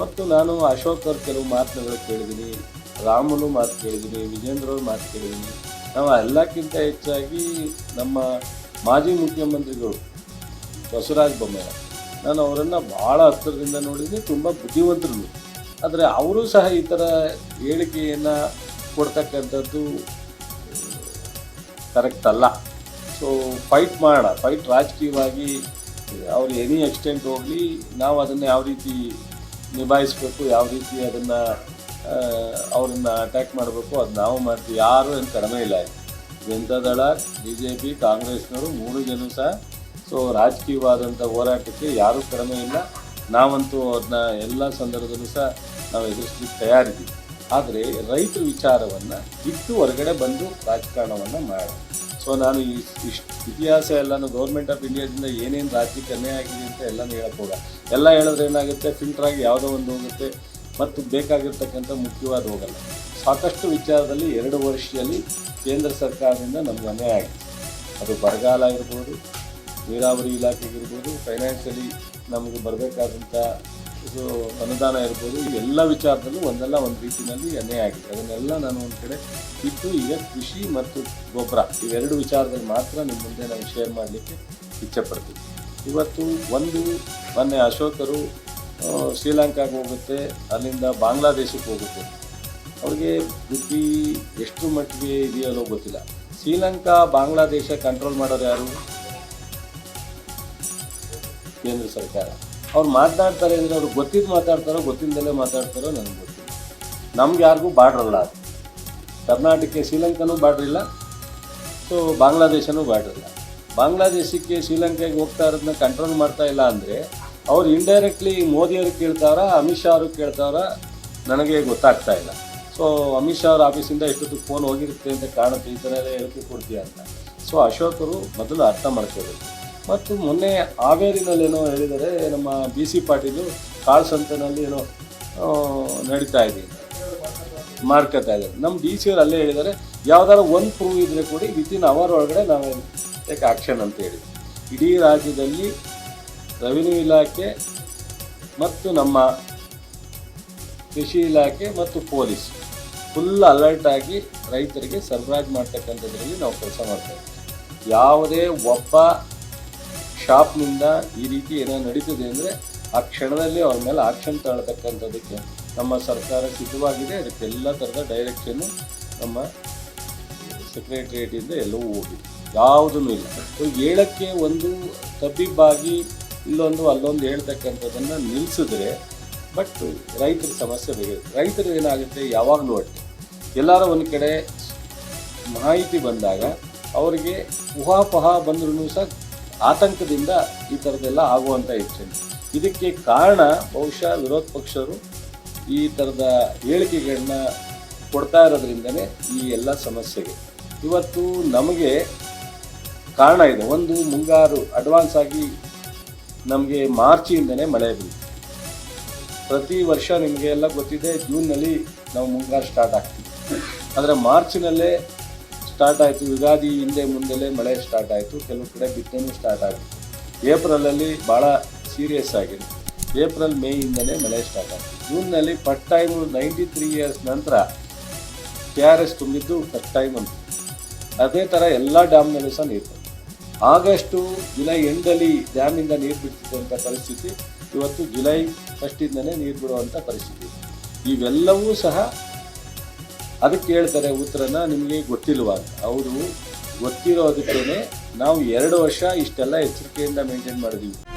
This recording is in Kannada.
ಮತ್ತು ನಾನು ಅಶೋಕ್ ಅವ್ರ ಕೆಲವು ಮಾತುಗಳು ಕೇಳಿದ್ದೀನಿ ರಾಮನು ಮಾತು ಕೇಳಿದ್ದೀನಿ, ವಿಜೇಂದ್ರ ಅವ್ರ ಮಾತು ಕೇಳಿದ್ದೀನಿ. ನಾವು ಎಲ್ಲಕ್ಕಿಂತ ಹೆಚ್ಚಾಗಿ ನಮ್ಮ ಮಾಜಿ ಮುಖ್ಯಮಂತ್ರಿಗಳು ಬಸವರಾಜ ಬೊಮ್ಮಾಯಿ, ನಾನು ಅವರನ್ನು ಭಾಳ ಹತ್ತಿರದಿಂದ ನೋಡಿದ್ದೀನಿ, ತುಂಬ ಬುದ್ಧಿವಂತರು. ಆದರೆ ಅವರು ಸಹ ಈ ಥರ ಹೇಳಿಕೆಯನ್ನು ಕೊಡ್ತಕ್ಕಂಥದ್ದು ಕರೆಕ್ಟ್ ಅಲ್ಲ. ಸೊ ಫೈಟ್ ಮಾಡೋಣ ಫೈಟ್ ರಾಜಕೀಯವಾಗಿ ಅವ್ರು ಎನಿ ಎಕ್ಸ್ಟೆಂಟ್ ಹೋಗಲಿ, ನಾವು ಅದನ್ನು ಯಾವ ರೀತಿ ನಿಭಾಯಿಸಬೇಕು, ಯಾವ ರೀತಿ ಅದನ್ನು ಅವರನ್ನು ಅಟ್ಯಾಕ್ ಮಾಡಬೇಕು, ಅದು ನಾವು ಮಾಡ್ತೀವಿ. ಯಾರು ಏನು ಕಡಿಮೆ ಇಲ್ಲ. ಜನತಾ ದಳ ಬಿ ಜೆ ಪಿ ಕಾಂಗ್ರೆಸ್ನವರು, ಮೂರು ಜನ ಸಹ. ಸೊ ರಾಜಕೀಯವಾದಂಥ ಹೋರಾಟಕ್ಕೆ ಯಾರೂ ಕಡಿಮೆ ಇಲ್ಲ. ನಾವಂತೂ ಅದನ್ನ ಎಲ್ಲ ಸಂದರ್ಭದಲ್ಲೂ ಸಹ ನಾವು ಎದುರಿಸ್ಲಿಕ್ಕೆ ತಯಾರಿದ್ದೀವಿ. ಆದರೆ ರೈತರ ವಿಚಾರವನ್ನು ಬಿಟ್ಟು ಹೊರಗಡೆ ಬಂದು ರಾಜಕಾರಣವನ್ನು ಮಾಡೋಣ ಸೊ ನಾನು ಈ ಇಷ್ಟು ಇತಿಹಾಸ ಎಲ್ಲನೂ ಗೌರ್ಮೆಂಟ್ ಆಫ್ ಇಂಡಿಯಾದಿಂದ ಏನೇನು ರಾಜ್ಯಕ್ಕೆ ಕಮ್ಮಿ ಆಗಿದೆ ಅಂತ ಎಲ್ಲನೂ ಹೋಗ ಎಲ್ಲ ಹೇಳಿದ್ರೆ ಏನಾಗುತ್ತೆ? ಫಿಲ್ಟರ್ ಆಗಿ ಯಾವುದೋ ಒಂದು ಹೋಗುತ್ತೆ. ಮತ್ತು ಬೇಕಾಗಿರ್ತಕ್ಕಂಥ ಮುಖ್ಯವಾದ ಹೋಗಲ್ಲ. ಸಾಕಷ್ಟು ವಿಚಾರದಲ್ಲಿ ಎರಡು ವರ್ಷದಲ್ಲಿ ಕೇಂದ್ರ ಸರ್ಕಾರದಿಂದ ನಮ್ಗೆ ಅನ್ಯಾಯ ಆಗಿದೆ. ಅದು ಬರಗಾಲ ಆಗಿರ್ಬೋದು, ನೀರಾವರಿ ಇಲಾಖೆಗಿರ್ಬೋದು ಫೈನಾನ್ಷಿಯಲಿ ನಮಗೆ ಬರಬೇಕಾದಂಥ ಇದು ಅನುದಾನ ಇರ್ಬೋದು ಎಲ್ಲ ವಿಚಾರದಲ್ಲೂ ಒಂದಲ್ಲ ಒಂದು ರೀತಿಯಲ್ಲಿ ಅನ್ಯಾಯ ಆಗಿದೆ. ಅದನ್ನೆಲ್ಲ ನಾನು ಒಂದು ಕಡೆ ಇಟ್ಟು, ಈಗ ಕೃಷಿ ಮತ್ತು ಗೊಬ್ಬರ ಇವೆರಡು ವಿಚಾರದಲ್ಲಿ ಮಾತ್ರ ನಿಮ್ಮ ಮುಂದೆ ನಾನು ಶೇರ್ ಮಾಡಲಿಕ್ಕೆ ಇಚ್ಛೆಪಡ್ತೀನಿ ಇವತ್ತು ಒಂದು ಮೊನ್ನೆ ಅಶೋಕರು ಶ್ರೀಲಂಕಾಗೆ ಹೋಗುತ್ತೆ, ಅಲ್ಲಿಂದ ಬಾಂಗ್ಲಾದೇಶಕ್ಕೆ ಹೋಗುತ್ತೆ. ಅವ್ರಿಗೆ ಬುದ್ಧಿ ಎಷ್ಟು ಮಟ್ಟಿಗೆ ಇದೆಯಲ್ಲೋ ಗೊತ್ತಿಲ್ಲ. ಶ್ರೀಲಂಕಾ, ಬಾಂಗ್ಲಾದೇಶ ಕಂಟ್ರೋಲ್ ಮಾಡೋರು ಯಾರು? ಕೇಂದ್ರ ಸರ್ಕಾರ. ಅವ್ರು ಮಾತಾಡ್ತಾರೆ ಅಂದರೆ ಅವ್ರು ಗೊತ್ತಿದ್ದು ಮಾತಾಡ್ತಾರೋ ಗೊತ್ತಿಲ್ಲದಲ್ಲೇ ಮಾತಾಡ್ತಾರೋ ನನಗೆ ಗೊತ್ತಿಲ್ಲ. ನಮ್ಗೆ ಯಾರಿಗೂ ಬಾರ್ಡ್ರ್ ಅಲ್ಲ ಅದು. ಕರ್ನಾಟಕಕ್ಕೆ ಶ್ರೀಲಂಕಾನೂ ಬಾರ್ಡ್ರ್ ಇಲ್ಲ ಸೊ ಬಾಂಗ್ಲಾದೇಶನೂ ಬಾರ್ಡ್ರ್ ಇಲ್ಲ ಬಾಂಗ್ಲಾದೇಶಕ್ಕೆ ಶ್ರೀಲಂಕಾಗೆ ಹೋಗ್ತಾ ಇರೋದನ್ನ ಕಂಟ್ರೋಲ್ ಮಾಡ್ತಾ ಇಲ್ಲ ಅಂದರೆ, ಅವ್ರು ಇಂಡೈರೆಕ್ಟ್ಲಿ ಮೋದಿಯವರು ಕೇಳ್ತಾರ, ಅಮಿತ್ ಶಾ ಅವರು ಕೇಳ್ತಾರ, ನನಗೆ ಗೊತ್ತಾಗ್ತಾ ಇಲ್ಲ. ಸೊ ಅಮಿತ್ ಶಾ ಅವ್ರ ಆಫೀಸಿಂದ ಎಷ್ಟೊತ್ತು ಫೋನ್ ಹೋಗಿರುತ್ತೆ ಅಂತ ಕಾಣುತ್ತೆ, ಈ ಥರ ಎಲ್ಲ ಕೊಡ್ತೀಯ ಅಂತ. ಸೊ ಅಶೋಕರು ಮೊದಲು ಅರ್ಥ ಮಾಡ್ಕೋಬೇಕು. ಮತ್ತು ಮೊನ್ನೆ ಹಾವೇರಿನಲ್ಲೇನೋ ಹೇಳಿದರೆ ನಮ್ಮ ಬಿ ಸಿ ಪಾಟೀಲು ಕಾಳು ಸಂತೆನಲ್ಲಿ ಏನೋ ನಡೀತಾ ಇದೆ, ಮಾರ್ಕತಾ ಇದೆ. ನಮ್ಮ ಡಿ ಸಿ ಅವ್ರು ಅಲ್ಲೇ ಹೇಳಿದ್ದಾರೆ, ಯಾವ್ದಾದ್ರು ಒಂದು ಪ್ರೂವ್ ಇದ್ರೆ ಕೊಡಿ ಇನ್ ಅವರ್ ಒಳಗಡೆ ನಾವು ಟೇಕ್ ಆ್ಯಕ್ಷನ್ ಅಂತ ಹೇಳಿ ಇಡೀ ರಾಜ್ಯದಲ್ಲಿ ರೆವಿನ್ಯೂ ಇಲಾಖೆ ಮತ್ತು ನಮ್ಮ ಕೃಷಿ ಇಲಾಖೆ ಮತ್ತು ಪೊಲೀಸ್ ಫುಲ್ ಅಲರ್ಟ್ ಆಗಿ ರೈತರಿಗೆ ಸರಬರಾಜು ಮಾಡ್ತಕ್ಕಂಥದ್ರಲ್ಲಿ ನಾವು ಕೆಲಸ ಮಾಡ್ತೇವೆ ಯಾವುದೇ ಒಬ್ಬ ಶಾಪ್ನಿಂದ ಈ ರೀತಿ ಏನೋ ನಡೀತದೆ ಅಂದರೆ ಆ ಕ್ಷಣದಲ್ಲಿ ಅವ್ರ ಮೇಲೆ ಆಕ್ಷನ್ ತಗೊಳ್ತಕ್ಕಂಥದ್ದಕ್ಕೆ ನಮ್ಮ ಸರ್ಕಾರ ಸಿದ್ಧವಾಗಿದೆ. ಅದಕ್ಕೆಲ್ಲ ಥರದ ಡೈರೆಕ್ಷನ್ನು ನಮ್ಮ ಸೆಕ್ರೆಟ್ರಿಯೇಟಿಂದ ಎಲ್ಲವೂ ಹೋಗಿದೆ. ಯಾವುದೂ ಇಲ್ಲ. ಹೇಳಕ್ಕೆ ಒಂದು ತಬ್ಬಿಬ್ಬಾಗಿ ಇಲ್ಲೊಂದು ಅಲ್ಲೊಂದು ಹೇಳ್ತಕ್ಕಂಥದ್ದನ್ನು ನಿಲ್ಲಿಸಿದ್ರೆ ಬಟ್ ರೈತರ ಸಮಸ್ಯೆ ಬೇರೆ ರೈತರು ಏನಾಗುತ್ತೆ? ಯಾವಾಗಲೂ ಅಷ್ಟೆ. ಎಲ್ಲರ ಒಂದು ಕಡೆ ಮಾಹಿತಿ ಬಂದಾಗ ಅವರಿಗೆ ಊಹಾಪಹ ಬಂದ್ರೂ ಸಹ ಆತಂಕದಿಂದ ಈ ಥರದ್ದೆಲ್ಲ ಆಗುವಂಥ ಹೆಚ್ಚಿನ. ಇದಕ್ಕೆ ಕಾರಣ ಬಹುಶಃ ವಿರೋಧ ಪಕ್ಷರು ಈ ಥರದ ಹೇಳಿಕೆಗಳನ್ನ ಕೊಡ್ತಾ ಇರೋದ್ರಿಂದನೇ ಈ ಎಲ್ಲ ಸಮಸ್ಯೆಗೆ. ಇವತ್ತು ನಮಗೆ ಕಾರಣ ಇದೆ. ಒಂದು ಮುಂಗಾರು ಅಡ್ವಾನ್ಸ್ ಆಗಿ ನಮಗೆ ಮಾರ್ಚಿಂದನೇ ಮಳೆ ಬೀಳುತ್ತೆ ಪ್ರತಿ ವರ್ಷ ನಿಮಗೆ ಎಲ್ಲ ಗೊತ್ತಿದೆ, ಜೂನ್ನಲ್ಲಿ ನಾವು ಮುಂಗಾರು ಸ್ಟಾರ್ಟ್ ಆಗ್ತೀವಿ. ಆದರೆ ಮಾರ್ಚ್ನಲ್ಲೇ ಸ್ಟಾರ್ಟ್ ಆಯಿತು. ಯುಗಾದಿ ಹಿಂದೆ ಮುಂದೆಲೇ ಮಳೆ ಸ್ಟಾರ್ಟ್ ಆಯಿತು. ಕೆಲವು ಕಡೆ ಬಿತ್ತನೆ ಸ್ಟಾರ್ಟ್ ಆಯಿತು. ಏಪ್ರಿಲಲ್ಲಿ ಭಾಳ ಸೀರಿಯಸ್ ಆಗಿದೆ. ಏಪ್ರಿಲ್ ಮೇಯಿಂದನೇ ಮಳೆ ಸ್ಟಾರ್ಟ್ ಆಯಿತು. ಜೂನ್ನಲ್ಲಿ first time ninety three years ನಂತರ ಕೆ ಆರ್ ಎಸ್ ತುಂಬಿದ್ದು ಫಸ್ಟ್ ಟೈಮ್ ಅಂತ. ಅದೇ ಥರ ಎಲ್ಲ ಡ್ಯಾಮ್ನಲ್ಲೂ ಸಹ ನೀರು. ಆಗಸ್ಟು, ಜುಲೈ ಎಂಡಲ್ಲಿ ಡ್ಯಾಮಿಂದ ನೀರು ಬಿಡ್ತಿದ್ದಂಥ ಪರಿಸ್ಥಿತಿ ಇವತ್ತು ಜುಲೈ ಫಸ್ಟಿಂದಲೇ ನೀರು ಬಿಡುವಂಥ ಪರಿಸ್ಥಿತಿ. ಇವೆಲ್ಲವೂ ಸಹ ಅದಕ್ಕೆ ಹೇಳ್ತಾರೆ ಉತ್ತರನ ನಿಮಗೆ ಗೊತ್ತಿಲ್ವಾ? ಅವರು ಗೊತ್ತಿರೋದಕ್ಕೇನೆ ನಾವು ಎರಡು ವರ್ಷ ಇಷ್ಟೆಲ್ಲ ಎಚ್ಚರಿಕೆಯಿಂದ ಮೇಂಟೈನ್ ಮಾಡಿದೀವಿ.